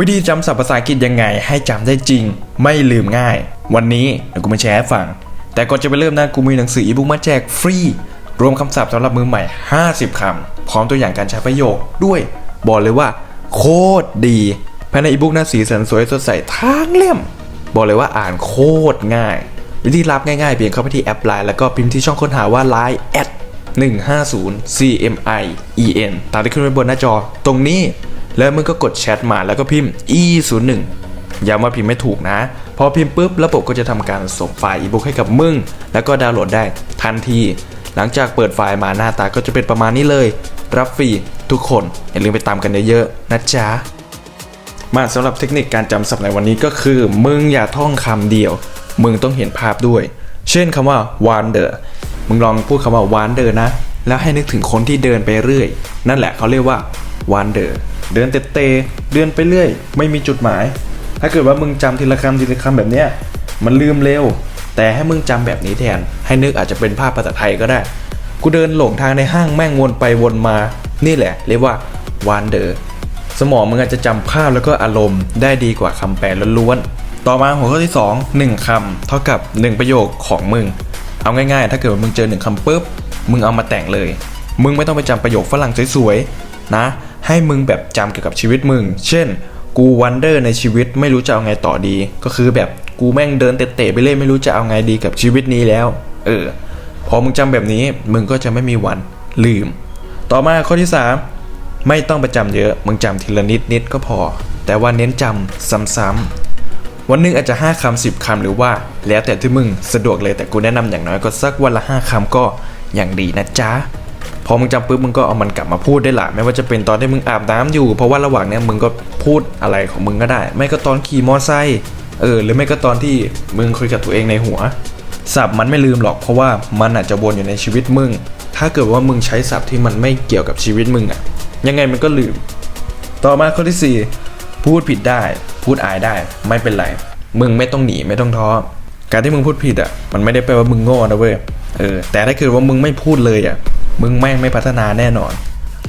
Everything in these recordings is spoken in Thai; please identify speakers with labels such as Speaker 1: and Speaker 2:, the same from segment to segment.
Speaker 1: วิธีจำศัพท์ภาษาอังกฤษยังไง ให้จำได้จริง ไม่ลืมง่าย วันนี้เดี๋ยวกูมาแชร์ให้ฟัง แต่ก่อนจะไปเริ่มนะกูมีหนังสืออีบุ๊กมาแจกฟรี รวมคำศัพท์สำหรับมือใหม่ 50คำพร้อมตัวอย่างการใช้ประโยคด้วย บอกเลยว่า โคตรดี ภายในอีบุ๊กนะสีสันสวยสดใสทั้งเล่ม บอกเลยว่าอ่านโคตรง่าย วิธีรับง่ายๆเพียงเข้าไปที่แอป Line แล้วก็พิมพ์ที่ช่องค้นหาว่า Line แอด150 CMIEN ตามที่ขึ้นไว้บนหน้าจอ ตรงนี้ แล้วมึงก็กดแชทมาแล้วก็พิมพ์ e01 ย้ำว่าพิมพ์ไม่ถูกนะ พอพิมพ์ปุ๊บระบบก็จะทำการส่งไฟล์อีบุ๊กให้กับมึง แล้วก็ดาวน์โหลดได้ทันที หลังจากเปิดไฟล์มาหน้าตาก็จะเป็นประมาณนี้เลย รับฟรีทุกคนอย่าลืมไปตามกันเยอะๆนะจ๊ะมาสำหรับเทคนิคการจำศัพท์ในวันนี้ก็คือ มึงอย่าท่องคำเดียว มึงต้องเห็นภาพด้วย เช่นคำว่า wander มึงลองพูดคำว่า wander นะ แล้วให้นึกถึงคนที่เดินไปเรื่อย นั่นแหละเขาเรียกว่า wander เดินเตะๆเดินไปเรื่อย ไม่มีจุดหมาย ถ้าเกิดว่ามึงจำทีละคำทีละคำแบบเนี้ยมันลืมเร็ว แต่ให้มึงจำแบบนี้แทน ให้นึกอาจจะเป็นภาพภาษาไทยก็ได้ กูเดินหลงทางในห้างแม่งวนไปวนมา นี่แหละ เรียกว่า wander สมองมึงอาจจะจำภาพแล้วก็อารมณ์ได้ดีกว่าคำแปลล้วนๆ ต่อมาหัวข้อที่ 2 1คำเท่ากับ 1 ประโยคของมึง เอาง่ายๆ ถ้าเกิดว่ามึงเจอหนึ่งคำปุ๊บ มึงเอามาแต่งเลย มึงไม่ต้องไปจำประโยคฝรั่งสวยๆ นะ ให้มึงแบบจำเกี่ยวกับชีวิตมึง เช่น กูวันเดอร์ในชีวิตไม่รู้จะเอาไงต่อดี ก็คือแบบกูแม่งเดินเตะๆไปเรื่อยไม่รู้จะเอาไงดีกับชีวิตนี้แล้ว เออ พอมึงจำแบบนี้มึงก็จะไม่มีวันลืม ต่อมาข้อที่ 3 ไม่ต้องไปจำเยอะ มึงจำทีละนิดนิดก็พอ แต่ว่าเน้นจำซ้ำๆวันหนึงอาจจะ 5คำ10คำหรือว่า แล้วแต่ที่มึงสะดวกเลยแต่กูแนะนำอย่างน้อยก็สักวันละ 5คำก็อย่างดีนะจ๊ะ พอมึงจำปุ๊บมึงก็เอามันกลับมาพูดได้ละไม่ว่าจะเป็นตอนที่มึงอาบน้ำอยู่ เพราะว่าระหว่างเนี้ยมึงก็พูดอะไรของมึงก็ได้ ไม่ก็ตอนขี่มอไซค์เออหรือไม่ก็ตอนที่มึงคุยกับตัวเองในหัวศัพท์มันไม่ลืมหรอกเพราะว่ามันอาจจะวนอยู่ในชีวิตมึง ถ้าเกิดว่ามึงใช้ศัพท์ที่มันไม่เกี่ยวกับชีวิตมึงอะยังไงมันก็ลืม ต่อมาข้อที่ 4 พูดผิดได้ พูดอายได้ ไม่เป็นไร มึงไม่ต้องหนีไม่ต้องท้อ การที่มึงพูดผิดอะมันไม่ได้แปลว่ามึงโง่นะเว้ย เออ แต่ถ้าเกิดว่ามึงไม่พูดเลยอะ มึงแม่งไม่พัฒนาแน่นอน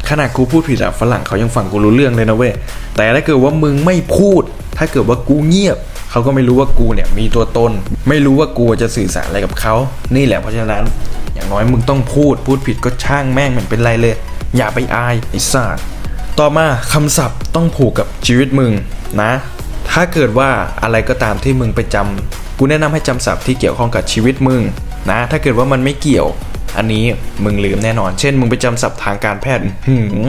Speaker 1: ขนาดกูพูดผิดอะฝรั่งเขายังฟังกูรู้เรื่องเลยนะเว้ย แต่ถ้าเกิดว่ามึงไม่พูด ถ้าเกิดว่ากูเงียบ เขาก็ไม่รู้ว่ากูเนี่ยมีตัวตน ไม่รู้ว่ากูจะสื่อสารอะไรกับเขา นี่แหละเพราะฉะนั้น อย่างน้อยมึงต้องพูด พูดผิดก็ช่างแม่งมันเป็นไรเลย อย่าไปอายไอ้สัสต่อมาคำศัพท์ต้องผูกกับชีวิตมึงนะ ถ้าเกิดว่าอะไรก็ตามที่มึงไปจำกูแนะนำให้จำศัพท์ที่เกี่ยวข้องกับชีวิตมึงนะ ถ้าเกิดว่ามันไม่เกี่ยว อันนี้มึงลืมแน่นอน เช่น มึงไปจำศัพท์ทางการแพทย์หืม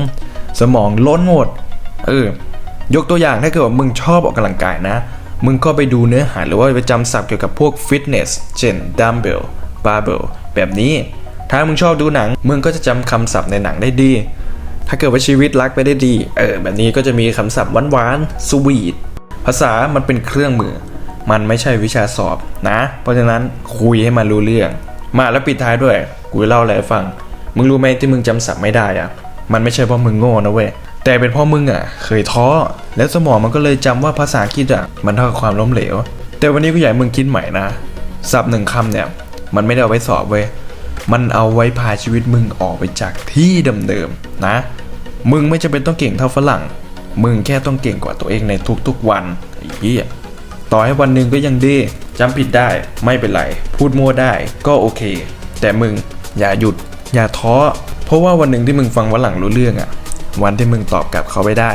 Speaker 1: สมองล้นหมด เออ ยกตัวอย่างถ้าเกิดว่ามึงชอบออกกำลังกายนะ มึงก็ไปดูเนื้อหาหรือว่าไปจำศัพท์เกี่ยวกับพวกฟิตเนส เช่นดัมเบลบาร์เบลแบบนี้ ถ้ามึงชอบดูหนัง มึงก็จะจำคำศัพท์ในหนังได้ดี ถ้าเกิดว่าชีวิตรักไปได้ดี เออ แบบนี้ก็จะมีคำศัพท์หวานๆสวีท ภาษามันเป็นเครื่องมือ มันไม่ใช่วิชาสอบนะ เพราะฉะนั้นคุยให้มันรู้เรื่อง มาแล้วปิดท้ายด้วย กูเล่าอะไรฟัง มึงรู้ไหมที่มึงจำศัพท์ไม่ได้อะมันไม่ใช่เพราะมึงโง่นะเว้ย แต่เป็นเพราะมึงอะ เคยท้อ แล้วสมองมันก็เลยจำว่าภาษาอังกฤษอะ มันเท่ากับความล้มเหลว แต่วันนี้กูอยากมึงคิดใหม่นะศัพท์หนึ่งคำเนี่ย มันไม่ได้เอาไว้สอบเว้ย มันเอาไว้พาชีวิตมึงออกไปจากที่เดิมๆนะ มึงไม่จำเป็นต้องเก่งเท่าฝรั่ง มึงแค่ต้องเก่งกว่าตัวเองในทุกๆวันไอ้เหี้ยต่อให้วันหนึ่งก็ยังดีจำผิดได้ไม่เป็นไร พูดมั่วได้ก็โอเค แต่มึง อย่าหยุด อย่าท้อ เพราะว่าวันหนึ่งที่มึงฟังฝรั่งรู้เรื่องอะวันที่มึงตอบกลับเขาไม่ได้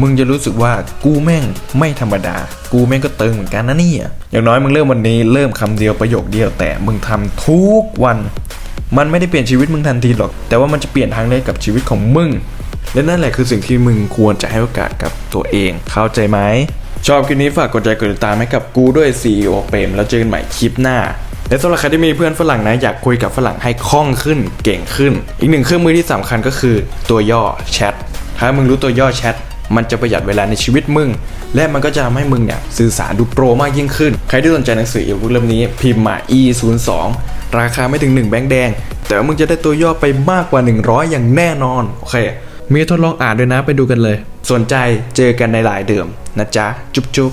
Speaker 1: มึงจะรู้สึกว่ากูแม่งไม่ธรรมดา กูแม่งก็เติงเหมือนกันนะนี่อย่างน้อยมึงเริ่มวันนี้เริ่มคำเดียวประโยคเดียวแต่มึงทำทุกวัน มันไม่ได้เปลี่ยนชีวิตมึงทันทีหรอก แต่ว่ามันจะเปลี่ยนทางเลือกกับชีวิตของมึง และนั่นแหละคือสิ่งที่มึงควรจะให้โอกาสกับตัวเอง เข้าใจไหมชอบคลิปนี้ฝากกดใจกดติดตามให้กับกูด้วย CEO เปรมแล้วเจอกันใหม่คลิปหน้า และสำหรับใครที่มีเพื่อนฝรั่งนะอยากคุยกับฝรั่งให้คล่องขึ้นเก่งขึ้น อีกหนึ่งเครื่องมือที่สำคัญก็คือตัวย่อแชทถ้ามึงรู้ตัวย่อแชทมันจะประหยัดเวลาในชีวิตมึง และมันก็จะทำให้มึงเนี่ยสื่อสารดูโปรมากยิ่งขึ้น ใครที่สนใจหนังสืออีบุ๊กเล่มนี้พิมพ์มา e 0 2ราคาไม่ถึง 1 แบงค์แดง แต่ว่ามึงจะได้ตัวย่อไปมากกว่า 100 อย่างแน่นอน โอเค มีทดลองอ่านด้วยนะไปดูกันเลย สนใจเจอกันในหลายเดิมนะจ๊ะ จุ๊บจุ๊บ